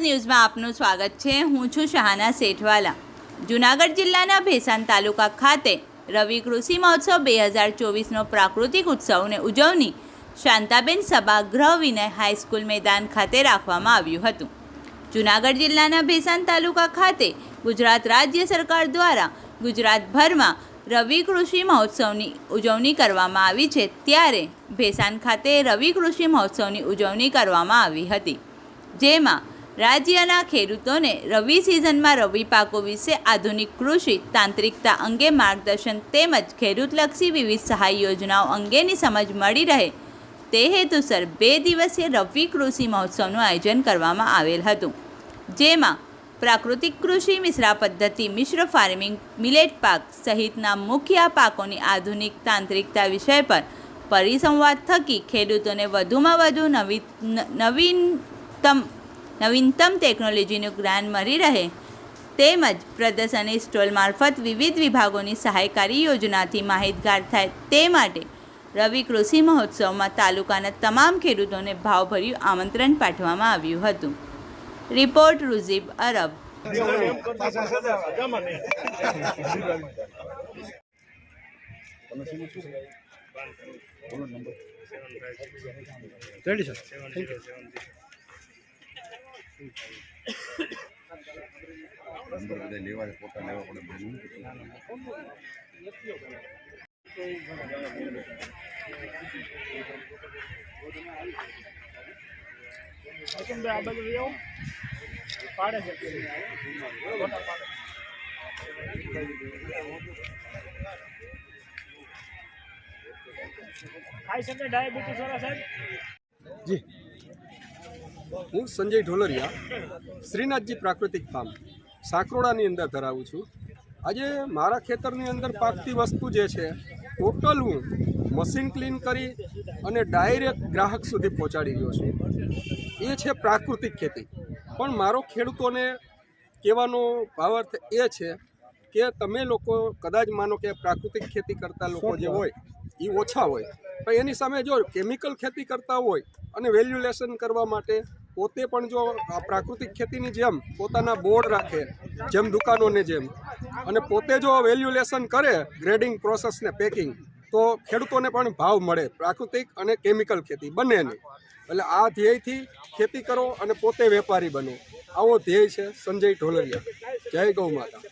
ન્યૂઝમાં આપનું સ્વાગત છે. હું છું શાહના શેઠવાલા. જૂનાગઢ જિલ્લાના ભેસાણ તાલુકા ખાતે રવિ કૃષિ મહોત્સવ બે હજાર ચોવીસનો પ્રાકૃતિક ઉત્સવને ઉજવણી શાંતાબેન સભાગૃહ વિનય હાઈસ્કૂલ મેદાન ખાતે રાખવામાં આવ્યું હતું. જૂનાગઢ જિલ્લાના ભેસાણ તાલુકા ખાતે ગુજરાત રાજ્ય સરકાર દ્વારા ગુજરાતભરમાં રવિ કૃષિ મહોત્સવની ઉજવણી કરવામાં આવી છે. ત્યારે ભેસાણ ખાતે રવિ કૃષિ મહોત્સવની ઉજવણી કરવામાં આવી હતી. જેમાં રાજ્યના ખેડૂતોને રવિ સિઝનમાં રવિ પાકો વિશે આધુનિક કૃષિ, તાંત્રિકતા અંગે માર્ગદર્શન તેમજ ખેડૂતલક્ષી વિવિધ સહાય યોજનાઓ અંગેની સમજ મળી રહે તે હેતુસર બે દિવસીય રવિ કૃષિ મહોત્સવનું આયોજન કરવામાં આવેલ હતું. જેમાં પ્રાકૃતિક કૃષિ મિશ્રા પદ્ધતિ, મિશ્ર ફાર્મિંગ, મિલેટ પાક સહિતના મુખ્ય પાકોની આધુનિક તાંત્રિકતા વિષય પર પરિસંવાદ થકી ખેડૂતોને વધુમાં વધુ નવી, ન- નવીનતમ નવીનતમ ટેકનોલોજીનું જ્ઞાન મળી રહે, તેમજ પ્રદર્શન સ્ટોલ મારફત વિવિધ વિભાગોની સહાયકારી યોજનાથી માહિતગાર થાય તે માટે રવિ કૃષિ મહોત્સવમાં તાલુકાના તમામ ખેડૂતોને ભાવભર્યું આમંત્રણ પાઠવવામાં આવ્યું હતું. રિપોર્ટ રુઝીબ અરબ. બધા લેવા છે, ફોટા લેવા પડે બધું. ખાઈ શકે ડાયાબિટીસ વાળા સાહેબ જી હું સંજય ઢોલરિયા, શ્રીનાથજી પ્રાકૃતિક ફાર્મ, સાંકરોડાની અંદર ધરાવું છું. આજે મારા ખેતરની અંદર પાકતી વસ્તુ જે છે, ટોટલ હું મશીન ક્લીન કરી અને ડાયરેક્ટ ગ્રાહક સુધી પહોંચાડી રહ્યો છું. એ છે પ્રાકૃતિક ખેતી. પણ મારો ખેડૂતોને કહેવાનો ભાવાર્થ એ છે કે તમે લોકો કદાચ માનો કે પ્રાકૃતિક ખેતી કરતા લોકો જે હોય એ ઓછા હોય. પણ એની સામે જો કેમિકલ ખેતી કરતા હોય અને વેલ્યુલેશન કરવા માટે પોતે પણ જો આ પ્રાકૃતિક ખેતીની જેમ પોતાના બોર્ડ રાખે જેમ દુકાનોને જેમ અને પોતે જો વેલ્યુલેશન કરે ગ્રેડિંગ પ્રોસેસને પેકિંગ તો ખેડૂતોને પણ ભાવ મળે પ્રાકૃતિક અને કેમિકલ ખેતી બંનેની એટલે આ ધ્યેયથી ખેતી કરો અને પોતે વેપારી બનો. આવો ધ્યેય છે સંજય ઢોલરિયા. જય ગૌ માતા.